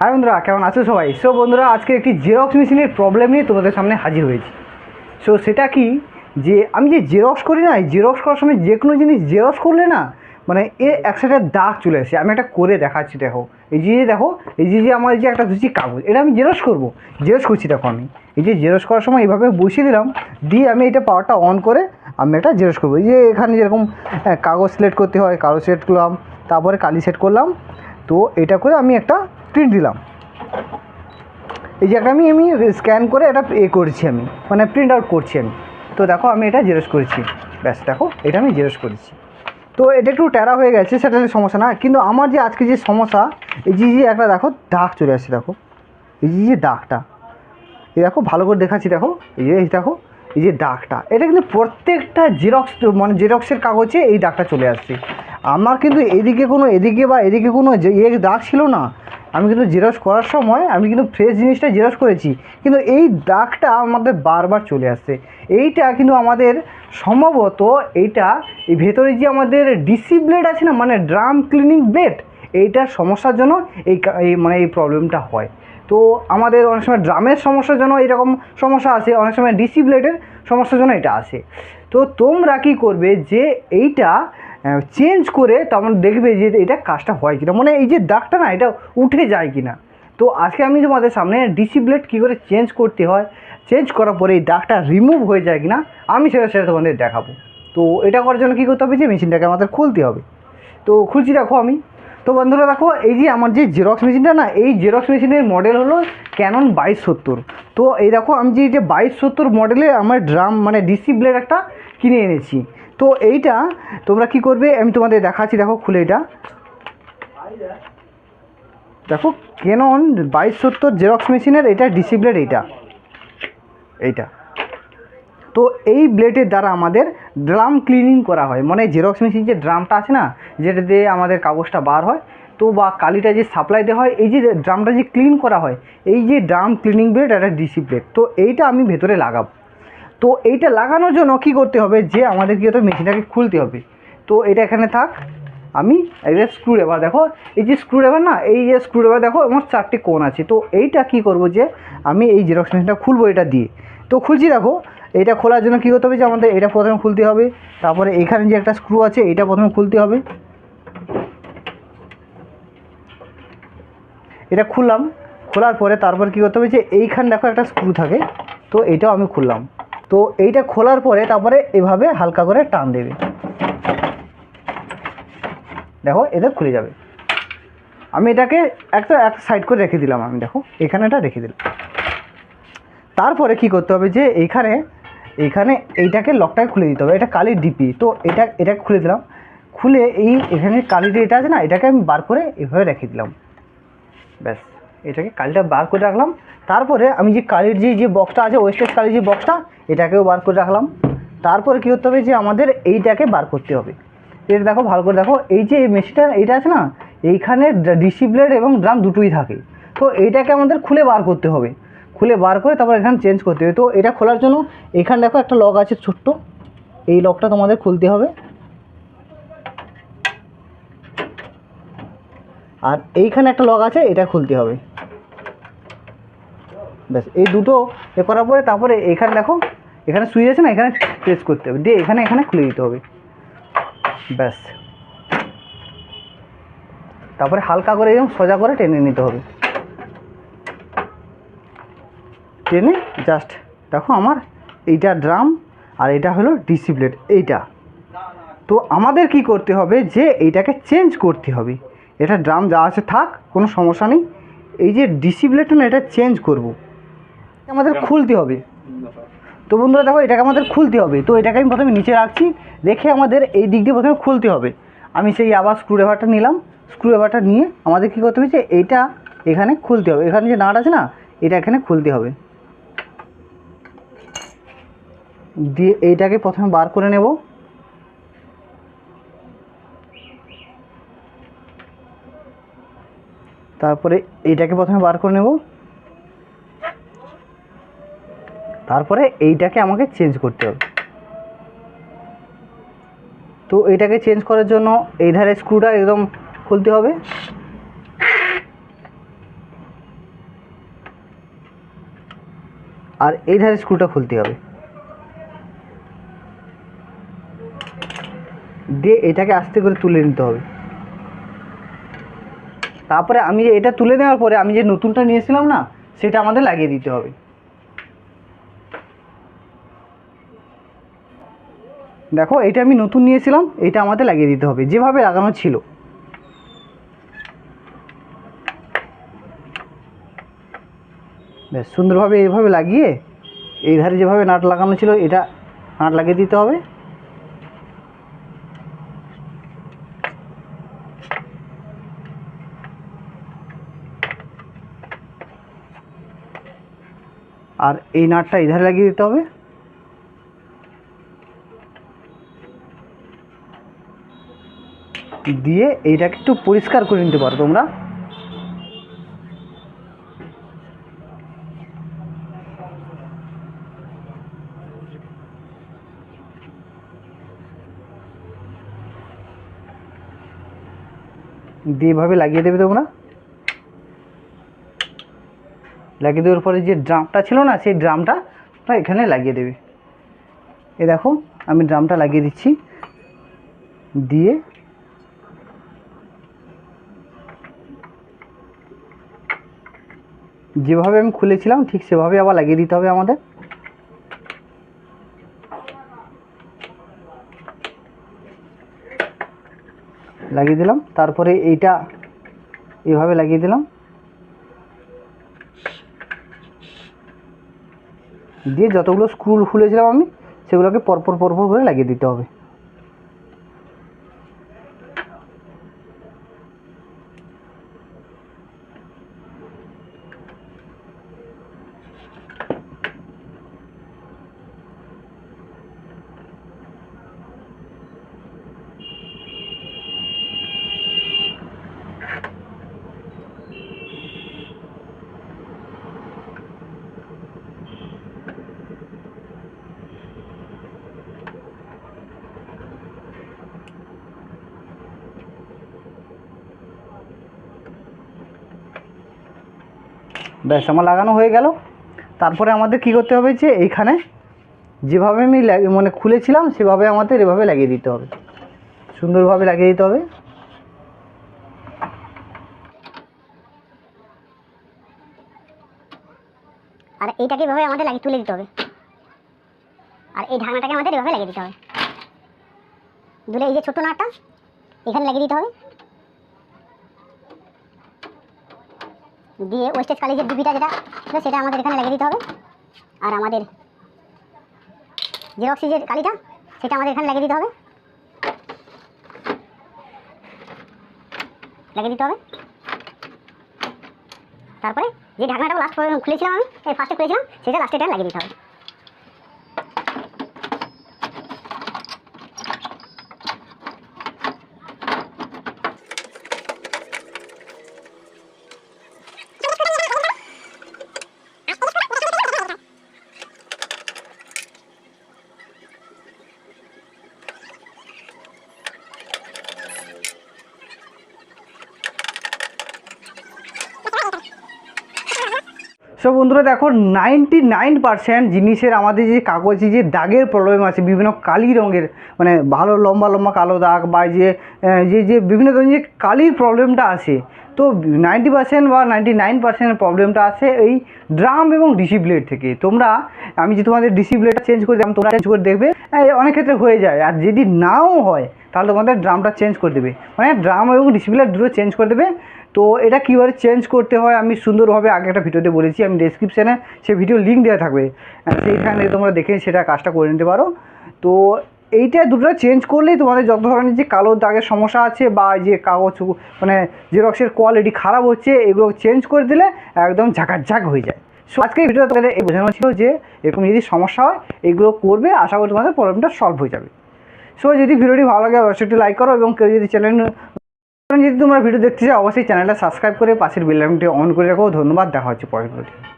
High বন্ধুরা, কেমন আছো সবাই? সো বন্ধুরা, আজকে একটি জেরক্স মেশিনের প্রবলেম নিয়ে তোমাদের সামনে হাজির হয়েছি। সো সেটা কি? যে আমি যে জেরক্স করি না জেরক্স করার সময় যে কোনো জিনিস জেরক্স করলে না মানে এ এক সাইডে দাগ চলে আসে। আমি একটা করে দেখাচ্ছি, দেখো। এই যে, দেখো, এই যে যে আমার যে একটা ধুচি কাগজ, এটা আমি জেরক্স করব। জেরক্স করছি, দেখো আমি। এই যে জেরক্স করার সময় এইভাবে বসিয়ে দিলাম, দিয়ে আমি এটা পাওয়ারটা অন করে আমি একটা জেরক্স করব। এই যে এখানে যেরকম কাগজ সিলেক্ট করতে হয়, কাগজ সিলেক্ট করলাম, তারপরে কালি সেট করলাম তো এটা করে আমি একটা প্রিন্ট দিলাম। এই একটা আমি আমি স্ক্যান করে এটা এ করছি আমি মানে প্রিন্ট আউট করছি আমি। তো দেখো আমি এটা জেরক্স করেছি। ব্যাস, দেখো, এটা আমি জেরক্স করেছি। তো এটা একটু ট্যারা হয়ে গেছে, সেটা সমস্যা না। কিন্তু আমার যে আজকে যে সমস্যা, এই যে যে একটা দেখো দাগ চলে আসছে, দেখো। এই যে যে দাগটা, এই দেখো, ভালো করে দেখাচ্ছি, দেখো। এই যে দেখো, এই যে দাগটা, এটা কিন্তু প্রত্যেকটা জেরক্স মানে জেরক্সের কাগজে এই দাগটা চলে আসছে। আমার কিন্তু এদিকে কোনো, এদিকে বা এদিকে কোনো যে এর দাগ ছিল না। আমি কিন্তু জেরক্স করার সময় আমি কিন্তু ফ্রেশ জিনিসটা জেরক্স করেছি। কিন্তু এই দাগটা আমাদের বারবার চলে আসছে। এইটা কিন্তু আমাদের সম্ভবত এইটা এই ভেতরে যে আমাদের ডিসি ব্লেড আছে না মানে ড্রাম ক্লিনিং ব্লেড এইটার সমস্যার জন্য এই মানে এই প্রবলেমটা হয়। তো আমাদের অনেক সময় ড্রামের সমস্যার জন্য এরকম সমস্যা আসে অনেক সময় ডিসি ব্লেডের সমস্যার জন্য এটা আসে তো তোমরা কি করবে যে এইটা চেঞ্জ করে তখন দেখবে যে এটা কাজটা হয় কিনা। মানে এই যে দাগটা না, এটা উঠে যায় কিনা। তো আজকে আমি তোমাদের সামনে ডিসি ব্লেড কী করে চেঞ্জ করতে হয় চেঞ্জ করার পরে এই দাগটা রিমুভ হয়ে যায় কিনা, আমি সেটা সেটা তোমাদের দেখাবো। তো এটা করার জন্য কী করতে হবে যে মেশিনটাকে আমাদের খুলতে হবে। তো খুলছি দেখো আমি। তো বন্ধুরা দেখো, এই যে আমার যে জেরক্স মেশিনটা না, এই জেরক্স মেশিনের মডেল হলো ক্যানন বাইশ সত্তর। তো এই দেখো, আমি যে, এই যে বাইশ সত্তর মডেলে আমার ড্রাম মানে ডিসি ব্লেড একটা কিনে এনেছি। তো এইটা তোমরা কি করবে? আমি তোমাদের দেখাচ্ছি, দেখো, খুলে এটা। দেখো ক্যানন বাইশ সত্তর জেরক্স মেশিনের এটা ডিসি ব্লেড এইটা। এইটা। তো এই ব্লেডের দ্বারা আমাদের ড্রাম ক্লিনিং করা হয়। মানে জেরক্স মেশিন যে ড্রামটা আছে না, যেটা দিয়ে আমাদের কাগজটা বার হয়, তো বা কালিটা যে সাপ্লাই দেওয়া হয়, এই যে ড্রামটা যে ক্লিন করা হয়, এই যে ড্রাম ক্লিনিং ব্লেড একটা ডিসি ব্লেড তো এইটা আমি ভেতরে লাগাবো। তো এইটা লাগানোর জন্য কী করতে হবে? যে আমাদের কী হতে মেশিনটাকে খুলতে হবে। তো এটা এখানে থাক। আমি এটা স্ক্রু ড্রাইভার দেখো। এই যে স্ক্রু ড্রাইভার না, এই যে স্ক্রু ড্রাইভার দেখো, আমার চারটি কোণ আছে। তো এইটা কি করব যে, আমি এই জেরক্স মেশিনটা খুলবো এটা দিয়ে। তো খুলছি দেখো এইটা খোলার জন্য কী করতে হবে যে, আমাদের এটা প্রথমে খুলতে হবে। তারপরে এখানে যে একটা স্ক্রু আছে, এটা প্রথমে খুলতে হবে। এটা খুললাম। খোলার পরে তারপর কী করতে হবে যে, এইখানে দেখো একটা স্ক্রু থাকে। তো এইটাও আমি খুললাম। তো এইটা খোলার পরে তারপরে এভাবে হালকা করে টান দেবে। দেখো এটা খুলে যাবে। আমি এটাকে একটা একটা সাইড করে রেখে দিলাম আমি, দেখো, এখানে এটা রেখে দিলাম। তারপরে কি করতে হবে যে, এইখানে এইখানে এইটাকে লকটাকে খুলে দিতে হবে, এটা কালির ডিপি তো এটা, এটাকে খুলে দিলাম। খুলে এই, এখানে কালির এটা আছে না, এটাকে আমি বার করে এভাবে রেখে দিলাম। ব্যাস। এটাকে কালিটা বার করে রাখলাম। তারপরে আমি যে কালির যে যে বক্সটা আছে ওয়েস্টেজ কালির যে বক্সটা এটাকেও বার করে রাখলাম। তারপরে কী করতে হবে যে, আমাদের এইটাকে বার করতে হবে। এটা দেখো, ভালো করে দেখো, এই যে এই মেশিনটা এইটা আছে না, এইখানে ডিসি ব্লেড এবং ড্রাম দুটোই থাকে। তো এইটাকে আমাদের খুলে বার করতে হবে। খুলে বার করে তারপর এখানে চেঞ্জ করতে হবে। তো এটা খোলার জন্য এখানে দেখো একটা লক আছে ছোট্ট। এই লকটা তোমাদের খুলতে হবে। আর এইখানে একটা লক আছে, এটা খুলতে হবে। ব্যাস, এই দুটো এ করার পরে তারপরে এখানে দেখো, এখানে সুইচ আছে না, এখানে প্রেস করতে হবে, দিয়ে এখানে এখানে খুলে দিতে হবে। ব্যাস। তারপরে হালকা করে এরকম সোজা করে টেনে নিতে হবে। টেনে জাস্ট দেখো আমার এইটা ড্রাম আর এটা হলো ডিসি ব্লেড এইটা। তো আমাদের কি করতে হবে যে এইটাকে চেঞ্জ করতে হবে। এটা ড্রাম যা আছে থাক, কোনো সমস্যা নেই। এই যে ডিসি ব্লেডটা না, এটা চেঞ্জ করব। আমাদের খুলতে হবে। তো বন্ধুরা দেখো এটাকে আমাদের খুলতে হবে। তো এটাকে আমি প্রথমে নিচে রাখছি রেখে আমাদের এই দিক দিয়ে প্রথমে খুলতে হবে। আমি সেই আবার স্ক্রু ড্রাইভারটা নিলাম। স্ক্রু ড্রাইভারটা নিয়ে আমাদের কী করতে হবে যে এইটা এখানে খুলতে হবে। এখানে যে নাট আছে না এটা এখানে খুলতে হবে। দিয়ে এইটাকে প্রথমে বার করে নেব। তারপরে এইটাকে প্রথমে বার করে নেব। তারপরে এইটাকে আমাকে চেঞ্জ করতে হবে। তো এইটাকে চেঞ্জ করার জন্য এই ধারে স্ক্রুটা একদম খুলতে হবে। আর এই ধারে স্ক্রুটা খুলতে হবে। দিয়ে এটাকে আস্তে করে তুলে নিতে হবে। তারপরে আমি এটা তুলে নেওয়ার পরে আমি যে নতুনটা নিয়েছিলাম না, সেটা আমাদের লাগিয়ে দিতে হবে। দেখো এটা আমি নতুন নিয়েছিলাম এটা আমাদের লাগিয়ে দিতে হবে, যেভাবে লাগানো ছিল। বেশ, সুন্দরভাবে এইভাবে লাগিয়ে, এই ধারে যেভাবে নাট লাগানো ছিল, এটা নাট লাগিয়ে দিতে হবে। আর এই নাটটা এই ধারে লাগিয়ে দিতে হবে। দিয়ে এইটাকে একটু পরিষ্কার করে নিতে পারো তোমরা। দিয়ে এভাবে লাগিয়ে দেবে তোমরা। লাগিয়ে দেওয়ার পরে যে ড্রামটা ছিল না, সেই ড্রামটা তোমরা এখানে লাগিয়ে দেবে। এ দেখো, আমি ড্রামটা লাগিয়ে দিচ্ছি। দিয়ে যেভাবে আমি খুলেছিলাম, ঠিক সেভাবে আবার লাগিয়ে দিতে হবে আমাদের। লাগিয়ে দিলাম। তারপরে এইটা এভাবে লাগিয়ে দিলাম। দিয়ে যতগুলো স্ক্রু খুলেছিলাম আমি, সেগুলোকে পরপর পরপর করে লাগিয়ে দিতে হবে। ব্যাস আমার লাগানো হয়ে গেল। তারপরে আমাদের কি করতে হবে যে, এইখানে যেভাবে আমি মানে খুলেছিলাম, সেভাবে আমাদের এভাবে লাগিয়ে দিতে হবে। সুন্দরভাবে লাগিয়ে দিতে হবে। আর এইটাকে এভাবে আমাদের লাগিয়ে তুলে দিতে হবে। আর এই ঢাকনাটাকে আমাদের এভাবে লাগিয়ে দিতে হবে। দুলে এই যে ছোটো নাটটা, এখানে লাগিয়ে দিতে হবে। দিয়ে ওয়েস্টেজ কালি যে ডিবিটা যেটা সেটা আমাদের এখানে লাগিয়ে দিতে হবে। আর আমাদের যে কালিটা, সেটা আমাদের এখানে লাগিয়ে দিতে হবে। লাগিয়ে দিতে হবে। তারপরে যে ঢাকনাটা লাস্ট খুলেছিলাম আমি, এই ফার্স্টে খুলেছিলাম, সেটা লাস্টে লাগিয়ে দিতে হবে। সো বন্ধুরা, দেখো নাইনটি নাইন পার্সেন্ট জিনিসের আমাদের যে কাগজে যে দাগের প্রবলেম আছে, বিভিন্ন কালি রঙের মানে ভালো লম্বা লম্বা কালো দাগ বা যে যে যে বিভিন্ন ধরনের যে কালির প্রবলেমটা আসে তো নাইনটি পার্সেন্ট বা নাইনটি নাইন পার্সেন্টের প্রবলেমটা আসে এই ড্রাম এবং ডিসি ব্লেড থেকে। তোমরা, আমি যে তোমাদের ডিসি ব্লেডটা চেঞ্জ করে দিলাম তোমরা চেঞ্জ করে দেখবে অনেক ক্ষেত্রে হয়ে যায়। আর যদি নাও হয়, তাহলে তোমাদের ড্রামটা চেঞ্জ করে দেবে। মানে ড্রাম এবং ডিসি ব্লেড দুটো চেঞ্জ করে দেবে। তো এটা কীভাবে চেঞ্জ করতে হয়? আমি সুন্দরভাবে আগে একটা ভিডিওতে বলেছি, আমি ডেসক্রিপশানে সে ভিডিও লিঙ্ক দেওয়া থাকবে। সেইখানে তোমরা দেখে সেটা কাজটা করে নিতে পারো। তো এইটা দুটো চেঞ্জ করলেই তোমাদের যত ধরনের যে কালো দাগের সমস্যা আছে বা যে কাগজ মানে জেরক্সের কোয়ালিটি খারাপ হচ্ছে, এগুলো চেঞ্জ করে দিলে একদম ঝাঁকাঝাক হয়ে যায়। সো আজকের ভিডিওতে তোমাদের এই বোঝানো ছিল যে এরকম যদি সমস্যা হয়, এগুলো করবে, আশা করি তোমাদের প্রবলেমটা সলভ হয়ে যাবে। সো যদি ভিডিওটি ভালো লাগে, অবশ্যই লাইক করো এবং কেউ যদি চ্যানেল যদি তোমরা ভিডিও দেখতে চাও, অবশ্যই চ্যানেলটা সাবস্ক্রাইব করে পাশের বেল আইকনটি অন করে রাখো। ধন্যবাদ, দেখা হচ্ছে পরের ভিডিওতে